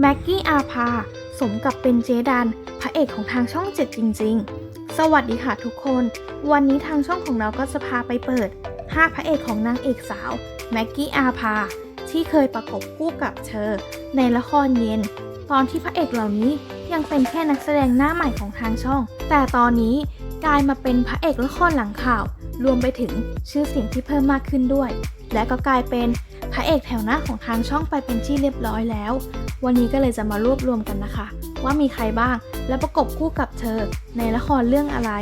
แม็กกี้อาภา สมกับเป็นเจดัน พระเอกของทางช่อง7จริง ๆ สวัสดีค่ะทุกคน วันนี้ทางช่องของเราก็จะพาไปเปิด 5 พระเอกของนางเอกสาว แม็กกี้อาภา ที่เคยประกบคู่กับเธอ ในละครเย็น ตอนที่พระเอกเหล่านี้ยังเป็นแค่นักแสดงหน้าใหม่ของทางช่อง แต่ตอนนี้กลายมาเป็นพระเอกละครหลังข่าว รวมไปถึงชื่อเสียงที่เพิ่มมากขึ้นด้วย และก็กลายเป็นพระเอกแถวหน้าของทางช่องไปเป็นที่เรียบร้อยแล้ว วันนี้ก็เลยจะมารวบรวมกันนะคะ ว่ามีใครบ้าง และประกบคู่กับเธอ ในละครเรื่องอะไร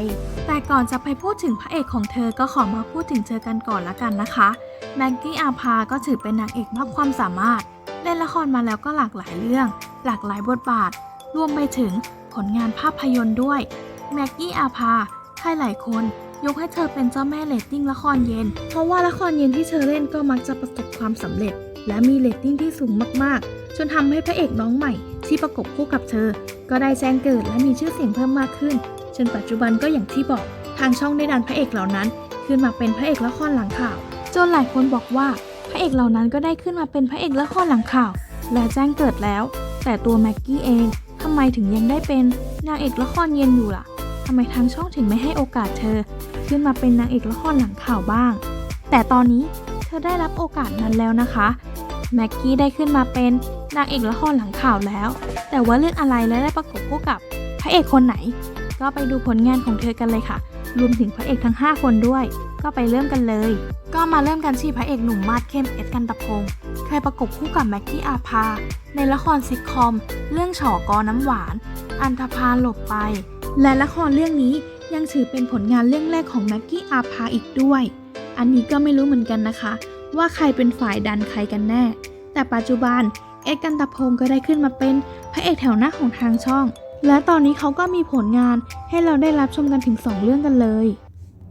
แต่ก่อนจะไปพูดถึงพระเอกของเธอก็ขอมาพูดถึงเธอกันก่อนละกันนะคะแม็กกี้อาภาก็ถือเป็นนางเอกมากความสามารถเล่นละครมาแล้วก็หลากหลายเรื่อง หลากหลายบทบาท รวมไปถึงผลงานภาพยนตร์ด้วยแม็กกี้อาภาใครหลายคนยกให้เธอเป็นเจ้าแม่เรตติ้งละครเย็น เพราะว่าละครเย็นที่เธอเล่นก็มักจะประสบความสำเร็จ และมีเรตติ้งที่สูงมากๆ จนทำให้พระเอกน้องใหม่ ที่ประกบคู่กับเธอ ก็ได้แจ้งเกิดและมีชื่อเสียงเพิ่มมากขึ้น จนปัจจุบันก็อย่างที่บอกทางช่องได้ดันพระเอกเหล่านั้น ขึ้นมาเป็นพระเอกละครหลังข่าว จนหลายคนบอกว่าพระเอกเหล่านั้นก็ได้ขึ้นมาเป็นพระเอกละครหลังข่าว และแจ้งเกิดแล้ว แต่ตัวแม็กกี้เองทำไมถึงยังได้เป็นนางเอกละครเย็นอยู่ล่ะทำไมทางช่องถึงไม่ให้โอกาสเธอ ขึ้นมาเป็นนางเอกละครหลังข่าวบ้าง แต่ตอนนี้เธอได้รับโอกาสนั้นแล้วนะคะ แม็กกี้ได้ขึ้นมาเป็นนางเอกละครหลังข่าวแล้ว แต่ว่าเรื่องอะไรและได้ประกบคู่กับพระเอกคนไหน ก็ไปดูผลงานของเธอกันเลยค่ะ รวมถึงพระเอกทั้ง 5 คนด้วย ก็ไปเริ่มกันเลย ก็มาเริ่มกันที่พระเอกหนุ่มมาดเข้มเอ็ดกันตะพงศ์เคยประกบคู่กับแม็กกี้อาภา ในละครซิทคอม เรื่องฉอกอน้ำหวาน อันธพาลหลบไป และละครเรื่องนี้ยังถือเป็นผลงานเรื่องแรกของแม็กกี้อาภาอีกด้วย อันนี้ก็ไม่รู้เหมือนกันนะคะ ว่าใครเป็นฝ่ายดันใครกันแน่ แต่ปัจจุบันเอ็ดกันตะพงศ์ก็ได้ขึ้นมาเป็นพระเอกแถวหน้าของทางช่อง และตอนนี้เขาก็มีผลงานให้เราได้รับชมกันถึง 2 เรื่องกันเลย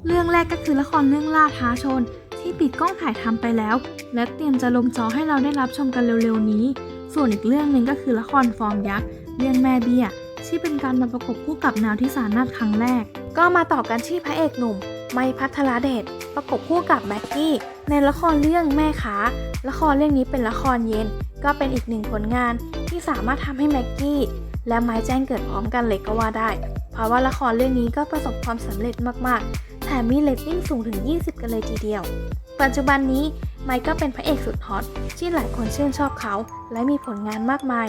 เรื่องแรกก็คือละครเรื่องล่าท้าชน ที่ปิดกล้องถ่ายทำไปแล้ว และเตรียมจะลงจอให้เราได้รับชมกันเร็วๆนี้ ส่วนอีกเรื่องหนึ่งก็คือละครฟอร์มยักษ์เรื่องแม่เบี้ยที่เป็นการมาประกบคู่กับนาวที่สานาถครั้งแรก ก็มาต่อกันที่พระเอกหนุ่ม ไม่พัทรเดชประกบคู่กับแม็กกี้ ในละครเรื่องแม่ค้าละครเรื่องนี้เป็นละครเย็น ก็เป็นอีกหนึ่งผลงานที่สามารถทำให้แม็กกี้และไม้แจ้งเกิดพร้อมกันเลยก็ว่าได้ เพราะว่าละครเรื่องนี้ก็ประสบความสำเร็จมากๆแถมมีเรตติ้งสูงถึง 20 กันเลยทีเดียว ปัจจุบันนี้ไมค์ก็เป็นพระเอกสุดฮอตที่หลายคนชื่นชอบเขา และมีผลงานมากมาย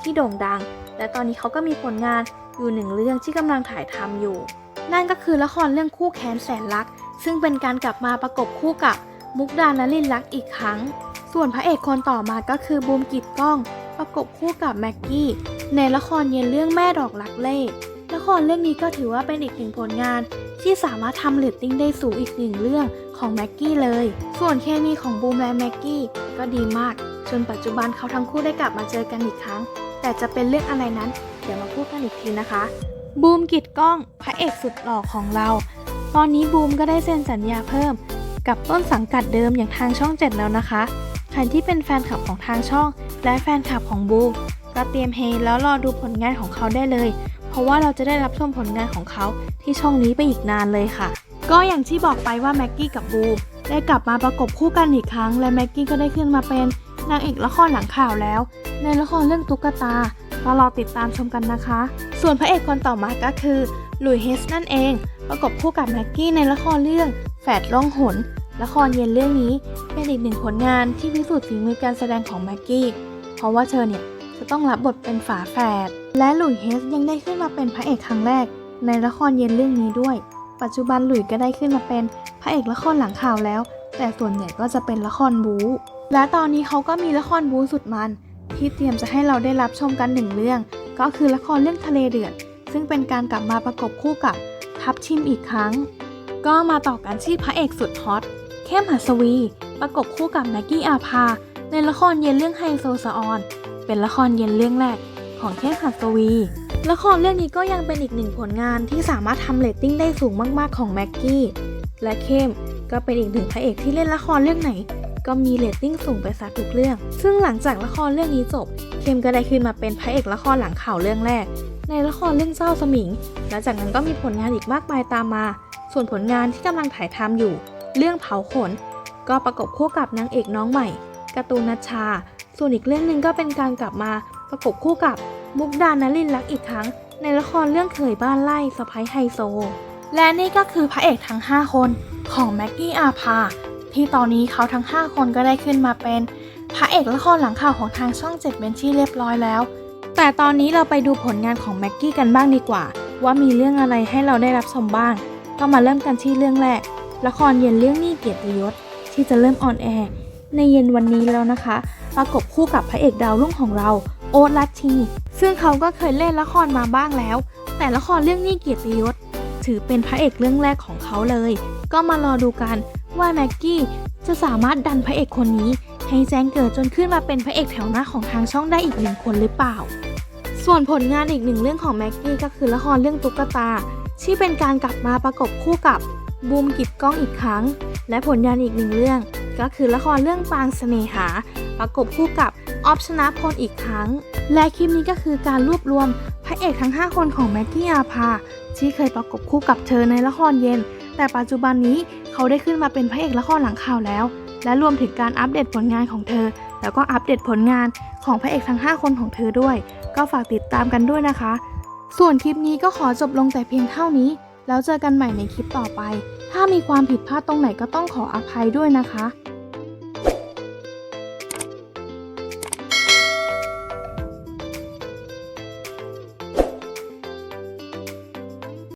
ที่โด่งดัง และตอนนี้เขาก็มีผลงานอยู่หนึ่งเรื่องที่กำลังถ่ายทำอยู่ นั่นก็คือละครเรื่องคู่แค้นแสนรัก ซึ่งเป็นการกลับมาประกบคู่กับมุกดานลินลักอีกครั้ง ส่วนพระเอกคนต่อมาก็คือบูมกิตก้อง ประกบคู่กับแม็กกี้ ในละครเย็นเรื่องแม่ดอกลักเล่ละครเรื่องนี้ก็ถือว่าเป็นอีกหนึ่งผลงาน ที่สามารถทำเรตติ้งได้สูงอีกหนึ่งเรื่องของแม็กกี้เลย ส่วนเคมีของบูมและแม็กกี้ก็ดีมาก จนปัจจุบันเขาทั้งคู่ได้กลับมาเจอกันอีกครั้ง แต่จะเป็นเรื่องอะไรนั้น เดี๋ยวมาพูดกันอีกทีนะคะ บูมกิดก้องพระเอกสุดหล่อของเรา ตอนนี้บูมก็ได้เซ็นสัญญาเพิ่ม กับต้นสังกัดเดิมอย่างทางช่อง 7 แล้วนะคะ ใครที่เป็นแฟนคลับของทางช่อง และแฟนคลับของบูมก็เตรียมเฮแล้วรอดูผลงานของเขาได้เลย เพราะว่าเราจะได้รับชมผลงานของเขาที่ช่องนี้ไปอีกนานเลยค่ะ ก็อย่างที่บอกไปว่าแม็กกี้กับบูมได้กลับมาประกบคู่กันอีกครั้ง และแม็กกี้ก็ได้ขึ้นมาเป็นนางเอกละครหลังข่าวแล้ว ในละครเรื่องตุ๊กตาก็รอติดตามชมกันนะคะ ส่วนพระเอกคนต่อมาก็คือหลุยเฮสนั่นเอง ประกบคู่กับแม็กกี้ในละครเรื่องแฝดล่องหน ละครเย็นเรื่องนี้เป็นอีกหนึ่งผลงานที่พิสูจน์ฝีมือการแสดงของแม็กกี้ เพราะว่าเธอเนี่ยจะต้องรับบทเป็นฝาแฝด และหลุยเฮสยังได้ขึ้นมาเป็นพระเอกครั้งแรก ในละครเย็นเรื่องนี้ด้วย ปัจจุบันหลุยก็ได้ขึ้นมาเป็นพระเอกละครหลังข่าวแล้ว แต่ส่วนใหญ่ก็จะเป็นละครบู๊ และตอนนี้เขาก็มีละครบู๊สุดมัน ที่เตรียมจะให้เราได้รับชมกันหนึ่งเรื่อง ก็คือละครเรื่องทะเลเดือด ซึ่งเป็นการกลับมาประกบคู่กับทับชิมอีกครั้ง ก็มาต่อกันที่พระเอกสุดฮอตเข้มหัสวี ประกบคู่กับแม็กกี้อาภา ในละครเย็นเรื่องไฮโซซออน เป็นละครเย็นเรื่องแรกของเข้มหัสวี ละครเรื่องนี้ก็ยังเป็นอีกหนึ่งผลงานที่สามารถทำเรตติ้งได้สูงมากๆของแม็กกี้และเข้มก็เป็นอีกหนึ่งพระเอกที่เล่นละครเรื่องไหน ก็มีเรตติ้งสูงไปซะทุกเรื่อง ซึ่งหลังจากละครเรื่องนี้จบเข้มก็ได้ขึ้นมาเป็นพระเอกละครหลังข่าวเรื่องแรก ในละครเรื่องเจ้าสมิง และจากนั้นก็มีผลงานอีกมากมายตามมา ส่วนผลงานที่กำลังถ่ายทำอยู่ เรื่องเผาขน ก็ประกบคู่กับนางเอกน้องใหม่การ์ตูนนัชชา ส่วนอีกเรื่องหนึ่งก็เป็นการกลับมาประกบคู่กับมุกดานลินลักอีกครั้ง ในละครเรื่องเคยบ้านไล่สะพ้ายไฮโซ และนี่ก็คือพระเอกทั้ง 5 คนของแม็กกี้อาภา ที่ตอนนี้เขาทั้ง 5 คนก็ได้ขึ้นมาเป็นพระเอกละครหลังข่าวของทางช่อง 7 เป็นที่เรียบร้อยแล้ว แต่ตอนนี้เราไปดูผลงานของแม็กกี้กันบ้างดีกว่า ว่ามีเรื่องอะไรให้เราได้รับชมบ้าง ก็มาเริ่มกันที่เรื่องแรก ละครเย็นเรื่องนี้เกียรติยศที่จะเริ่มออนแอร์ในเย็นวันนี้แล้วนะคะ ประกบคู่กับพระเอกดาวรุ่งของเรา โอ๊ตลัทธีซึ่งเขาก็เคยเล่นละครมาบ้างแล้ว แต่ละครเรื่องนี้เกียรติยศถือเป็นพระเอกเรื่องแรกของเขาเลย ก็มารอดูกัน ว่าแม็กกี้จะสามารถดันพระเอกคนนี้ ให้แจ้งเกิดจนขึ้นมาเป็นพระเอกแถวหน้าของทางช่องได้อีกหนึ่งคนหรือเปล่า ส่วนผลงานอีกหนึ่งเรื่องของแม็กกี้ก็คือละครเรื่องตุ๊กตา ที่เป็นการกลับมาประกบคู่กับบูมกิบกล้องอีกครั้ง และผลงานอีกหนึ่งเรื่อง ก็คือละครเรื่องปางเสน่หา ประกบคู่กับออฟชนะพลอีกครั้ง และคลิปนี้ก็คือการรวบรวมพระเอกทั้ง 5 คนของแม็กกี้อาภาที่เคยประกบคู่กับเธอในละครเย็น แต่ปัจจุบันนี้เขาได้ขึ้นมาเป็นพระเอกละครหลังข่าวแล้ว และรวมถึงการอัปเดตผลงานของเธอ แล้วก็อัปเดตผลงานของพระเอกทั้ง 5 คนของเธอด้วย ก็ฝากติดตามกันด้วยนะคะ ส่วนคลิปนี้ก็ขอจบลงแต่เพียงเท่านี้ แล้วเจอกันใหม่ในคลิปต่อไป ถ้ามีความผิดพลาดตรงไหนก็ต้องขออภัยด้วยนะคะ